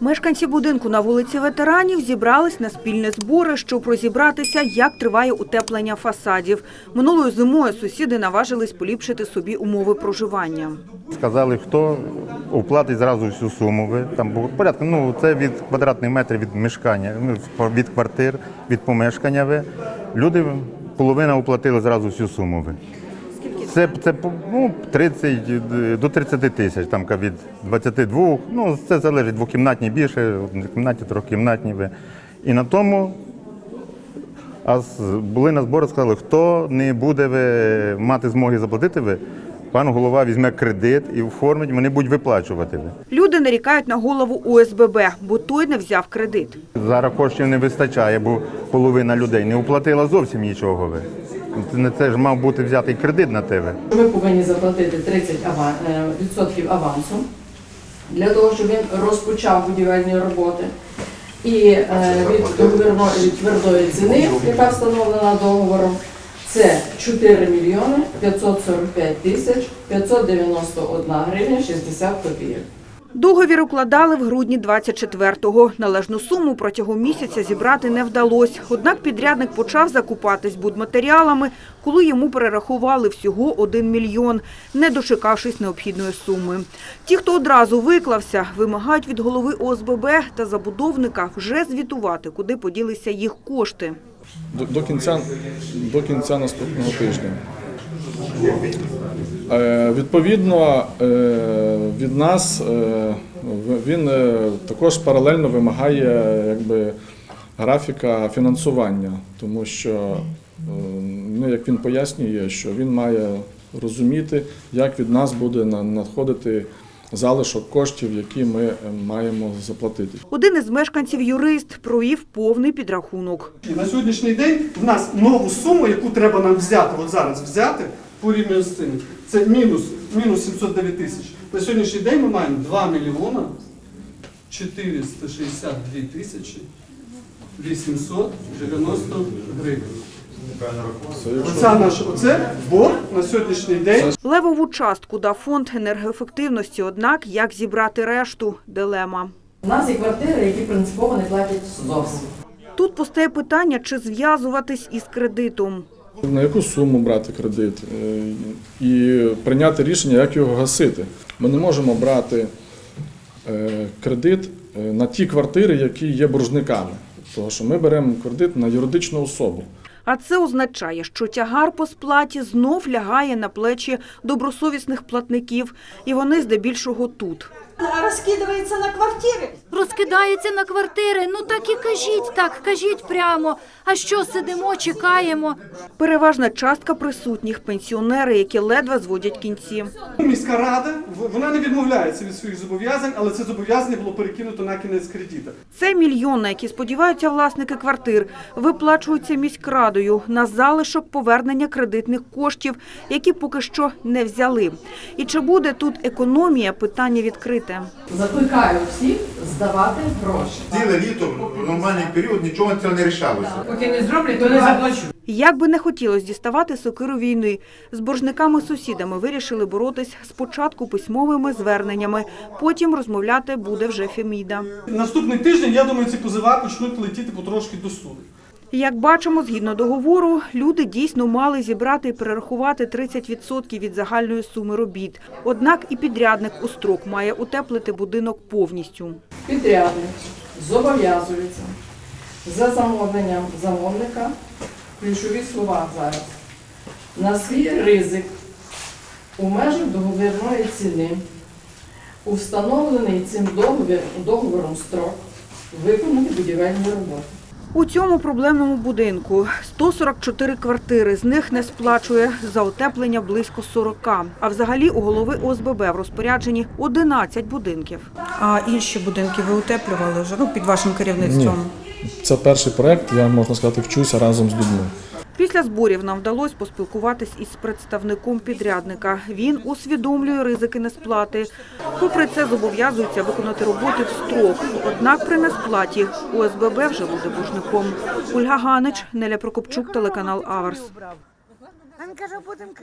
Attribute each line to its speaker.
Speaker 1: Мешканці будинку на вулиці ветеранів зібрались на спільні збори, щоб розібратися, як триває утеплення фасадів. Минулою зимою сусіди наважились поліпшити собі умови проживання.
Speaker 2: Сказали, хто оплатить зразу всю суму. Ви там було порядку. Ну це від квадратних метрів від мешкання, ну, від квартир, від помешкання. Ви люди половина оплатили зразу всю суму. Це, це ну, 30 до 30 тисяч, там від 22, ну це залежить двокімнатні більше, однокімнатні, трьохкімнатні. І на тому а були на збори, сказали, хто не буде ви, мати змоги заплатити, ви, пан голова візьме кредит і оформить, вони будуть виплачувати. Ви.
Speaker 1: Люди нарікають на голову ОСББ, бо той не взяв кредит.
Speaker 2: Зараз коштів не вистачає, бо половина людей не оплатила зовсім нічого. Ви. Це ж мав бути взятий кредит на тебе.
Speaker 3: Ми повинні заплатити 30 ава- е, відсотків авансу для того, щоб він розпочав будівельні роботи. І е, від твердої ціни, яка встановлена договором, це 4 мільйони 545 тисяч 591 гривня 60 копійок.
Speaker 1: Договір укладали в грудні 24-го. Належну суму протягом місяця зібрати не вдалося. Однак підрядник почав закупатись будматеріалами, коли йому перерахували всього 1 мільйон, не дочекавшись необхідної суми. Ті, хто одразу виклався, вимагають від голови ОСББ та забудовника вже звітувати, куди поділися їх кошти.
Speaker 4: до, кінця до кінця наступного тижня. Е, відповідно, е, від нас е, він також паралельно вимагає якби, графіка фінансування, тому що, ну, як він пояснює, що він має розуміти, як від нас буде надходити залишок коштів, які ми е, маємо заплатити.
Speaker 1: Один із мешканців юрист провів повний підрахунок.
Speaker 5: І на сьогоднішній день в нас нову суму, яку треба нам взяти, от зараз взяти порівняно з цим, це мінус, мінус 709 тисяч. На сьогоднішній день ми маємо 2 мільйона 462 тисячі 890 гривень. Оце наш оце борг на сьогоднішній день.
Speaker 1: Левову частку дав фонд енергоефективності, однак як зібрати решту – дилема.
Speaker 3: У нас є квартири, які принципово не платять зовсім.
Speaker 1: Тут постає питання, чи зв'язуватись із кредитом.
Speaker 4: На яку суму брати кредит е, і прийняти рішення, як його гасити. Ми не можемо брати е, кредит е, на ті квартири, які є боржниками. Тому що ми беремо кредит на юридичну особу.
Speaker 1: А це означає, що тягар по сплаті знов лягає на плечі добросовісних платників, і вони здебільшого тут.
Speaker 6: розкидається на квартири.
Speaker 7: Розкидається на квартири. Ну так і кажіть так, кажіть прямо. А що сидимо, чекаємо?
Speaker 1: Переважна частка присутніх – пенсіонери, які ледве зводять кінці.
Speaker 5: Міська рада вона не відмовляється від своїх зобов'язань, але це зобов'язання було перекинуто на кінець кредита.
Speaker 1: Це мільйон, на які сподіваються власники квартир, виплачуються міськрадою на залишок повернення кредитних коштів, які поки що не взяли. І чи буде тут економія – питання відкрите.
Speaker 3: Закликаю всіх здавати гроші.
Speaker 8: Ціле літо в нормальний період нічого цього не рішалося.
Speaker 3: Поки не зроблять, то не заплачу.
Speaker 1: Як би не хотілося діставати сокиру війни, з боржниками-сусідами вирішили боротись спочатку письмовими зверненнями, потім розмовляти буде вже Феміда.
Speaker 5: Наступний тиждень, я думаю, ці позива почнуть летіти потрошки до суду.
Speaker 1: Як бачимо, згідно договору, люди дійсно мали зібрати і перерахувати 30% від загальної суми робіт. Однак і підрядник у строк має утеплити будинок повністю.
Speaker 3: Підрядник зобов'язується за замовленням замовника, ключові слова зараз, на свій ризик у межах договірної ціни, у встановлений цим договір, договором строк виконати будівельні роботи.
Speaker 1: У цьому проблемному будинку 144 квартири, з них не сплачує за утеплення близько 40. А взагалі у голови ОСББ в розпорядженні 11 будинків.
Speaker 9: А інші будинки ви утеплювали вже ну, під вашим керівництвом?
Speaker 4: Це перший проект, я можна сказати, вчуся разом з людьми.
Speaker 1: Після зборів нам вдалося поспілкуватись із представником підрядника. Він усвідомлює ризики несплати. Попри це, зобов'язується виконати роботи в строк. Однак при несплаті ОСББ вже буде боржником. Ольга Ганич, Неля Прокопчук, телеканал Аверс.